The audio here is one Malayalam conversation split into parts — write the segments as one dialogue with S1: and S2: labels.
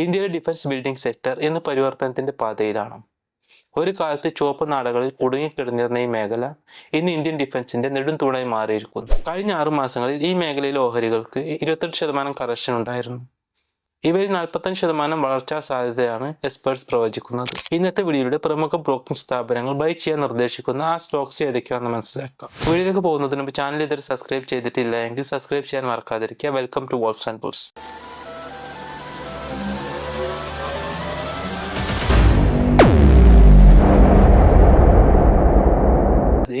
S1: ഇന്ത്യയുടെ ഡിഫൻസ് ബിൽഡിംഗ് സെക്ടർ ഇന്ന് പരിവർത്തനത്തിന്റെ പാതയിലാണ്. ഒരു കാലത്ത് ചുവപ്പ് നാടകളിൽ കുടുങ്ങിക്കിടന്നിരുന്ന ഈ മേഖല ഇന്ന് ഇന്ത്യൻ ഡിഫൻസിന്റെ നെടും തൂണായി മാറിയിരിക്കുന്നു. കഴിഞ്ഞ ആറു മാസങ്ങളിൽ ഈ മേഖലയിലെ ഓഹരികൾക്ക് ഇരുപത്തെട്ട് ശതമാനം കറക്ഷൻ ഉണ്ടായിരുന്നു. ഇവയിൽ നാൽപ്പത്തഞ്ച് ശതമാനം വളർച്ചാ സാധ്യതയാണ് എക്സ്പേർട്സ് പ്രവചിക്കുന്നത്. ഇന്നത്തെ വീഡിയോയുടെ പ്രമുഖ ബ്രോക്കിംഗ് സ്ഥാപനങ്ങൾ ബൈ ചെയ്യാൻ നിർദ്ദേശിക്കുന്ന ആ സ്റ്റോക്സ് ഏതൊക്കെയാണെന്ന് മനസ്സിലാക്കാം. വീഡിയോയിലേക്ക് പോകുന്നതിന് മുമ്പ് ചാനൽ ഇതുവരെ സബ്സ്ക്രൈബ് ചെയ്തിട്ടില്ല എങ്കിൽ സബ്സ്ക്രൈബ് ചെയ്യാൻ മറക്കാതിരിക്കുക. Welcome to walls and bulls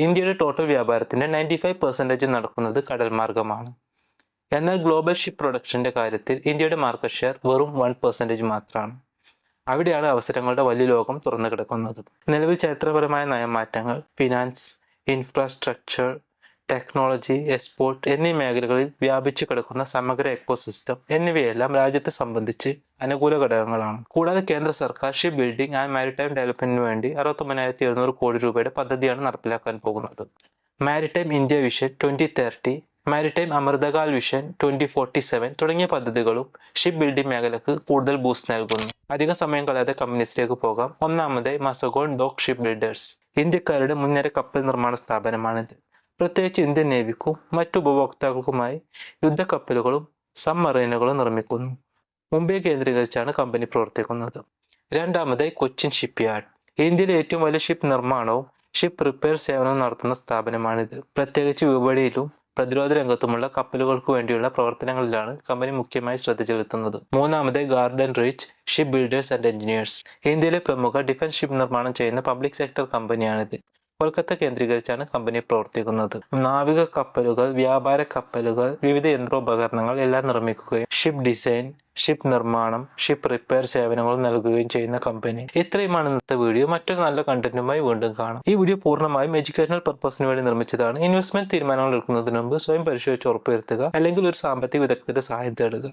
S1: ഇന്ത്യയുടെ ടോട്ടൽ വ്യാപാരത്തിന്റെ നയന്റി ഫൈവ് പെർസെന്റേജ് നടക്കുന്നത് കടൽ മാർഗമാണ്. എന്നാൽ ഗ്ലോബൽ ഷിപ്പ് പ്രൊഡക്ഷന്റെ കാര്യത്തിൽ ഇന്ത്യയുടെ മാർക്കറ്റ് ഷെയർ വെറും വൺ പെർസെന്റേജ് മാത്രമാണ്. അവിടെയാണ് അവസരങ്ങളുടെ വലിയ ലോകം തുറന്നു കിടക്കുന്നത്. നിലവിൽ ചരിത്രപരമായ നയമാറ്റങ്ങൾ ഫിനാൻസ് ഇൻഫ്രാസ്ട്രക്ചർ ടെക്നോളജി എക്സ്പോർട്ട് എന്നീ മേഖലകളിൽ വ്യാപിച്ചു കിടക്കുന്ന സമഗ്ര എക്കോസിസ്റ്റം എന്നിവയെല്ലാം രാജ്യത്തെ സംബന്ധിച്ച് അനുകൂല ഘടകങ്ങളാണ്. കൂടാതെ കേന്ദ്ര സർക്കാർ ഷിപ്പ് ബിൽഡിംഗ് ആൻഡ് മാരിടൈം ഡെവലപ്മെന്റിന് വേണ്ടി അറുപത്തൊമ്പതിനായിരത്തി എഴുന്നൂറ് കോടി രൂപയുടെ പദ്ധതിയാണ് നടപ്പിലാക്കാൻ പോകുന്നത്. Maritime India vision twenty thirty maritime Amritkaal vision twenty forty seven തുടങ്ങിയ പദ്ധതികളും ഷിപ്പ് ബിൽഡിംഗ് മേഖലക്ക് കൂടുതൽ ബൂസ്റ്റ് നൽകുന്നു. അധിക സമയം കളയാതെ കമ്പനീസിലേക്ക് പോകാം. ഒന്നാമത് മസഗോൺ ഡോക് ഷിപ്പ് ബിൽഡേഴ്സ്. ഇന്ത്യക്കാരുടെ മുൻനിര കപ്പൽ നിർമ്മാണ സ്ഥാപനമാണിത്. പ്രത്യേകിച്ച് ഇന്ത്യൻ നേവിക്കും മറ്റു ഉപഭോക്താക്കൾക്കുമായി യുദ്ധക്കപ്പലുകളും സബ്മറൈനുകളും നിർമ്മിക്കുന്നു. മുംബൈ കേന്ദ്രീകരിച്ചാണ് കമ്പനി പ്രവർത്തിക്കുന്നത്. രണ്ടാമതായി കൊച്ചിൻ ഷിപ്പ് യാർഡ് ഇന്ത്യയിലെ ഏറ്റവും വലിയ ഷിപ്പ് നിർമ്മാണവും ഷിപ്പ് റിപ്പയർ സേവനവും നടത്തുന്ന സ്ഥാപനമാണിത്. പ്രത്യേകിച്ച് വിപണിയിലും പ്രതിരോധ രംഗത്തുമുള്ള കപ്പലുകൾക്ക് വേണ്ടിയുള്ള പ്രവർത്തനങ്ങളിലാണ് കമ്പനി മുഖ്യമായി ശ്രദ്ധ ചെലുത്തുന്നത്. മൂന്നാമത് Garden Reach Shipbuilders and Engineers. ഇന്ത്യയിലെ പ്രമുഖ ഡിഫൻസ് ഷിപ്പ് നിർമ്മാണം ചെയ്യുന്ന പബ്ലിക് സെക്ടർ കമ്പനിയാണിത്. കൊൽക്കത്ത കേന്ദ്രീകരിച്ചാണ് കമ്പനി പ്രവർത്തിക്കുന്നത്. നാവിക കപ്പലുകൾ വ്യാപാര കപ്പലുകൾ വിവിധ യന്ത്രോപകരണങ്ങൾ എല്ലാം നിർമ്മിക്കുകയും ഷിപ്പ് ഡിസൈൻ ഷിപ്പ് നിർമ്മാണം ഷിപ്പ് റിപ്പയർ സേവനങ്ങൾ നൽകുകയും ചെയ്യുന്ന കമ്പനി. ഇത്രയുമാണ് ഇന്നത്തെ വീഡിയോ മറ്റൊരു നല്ല കണ്ടന്റുമായി വീണ്ടും കാണാം. ഈ വീഡിയോ പൂർണമായും എഡ്യൂക്കേഷണൽ പർപ്പസിന് വേണ്ടി നിർമ്മിച്ചതാണ്. ഇൻവെസ്റ്റ്മെന്റ് തീരുമാനങ്ങൾ എടുക്കുന്നതിന് മുമ്പ് സ്വയം പരിശോധിച്ച് ഉറപ്പുവരുത്തുക അല്ലെങ്കിൽ ഒരു സാമ്പത്തിക വിദഗ്ധരുടെ സഹായം തേടുക.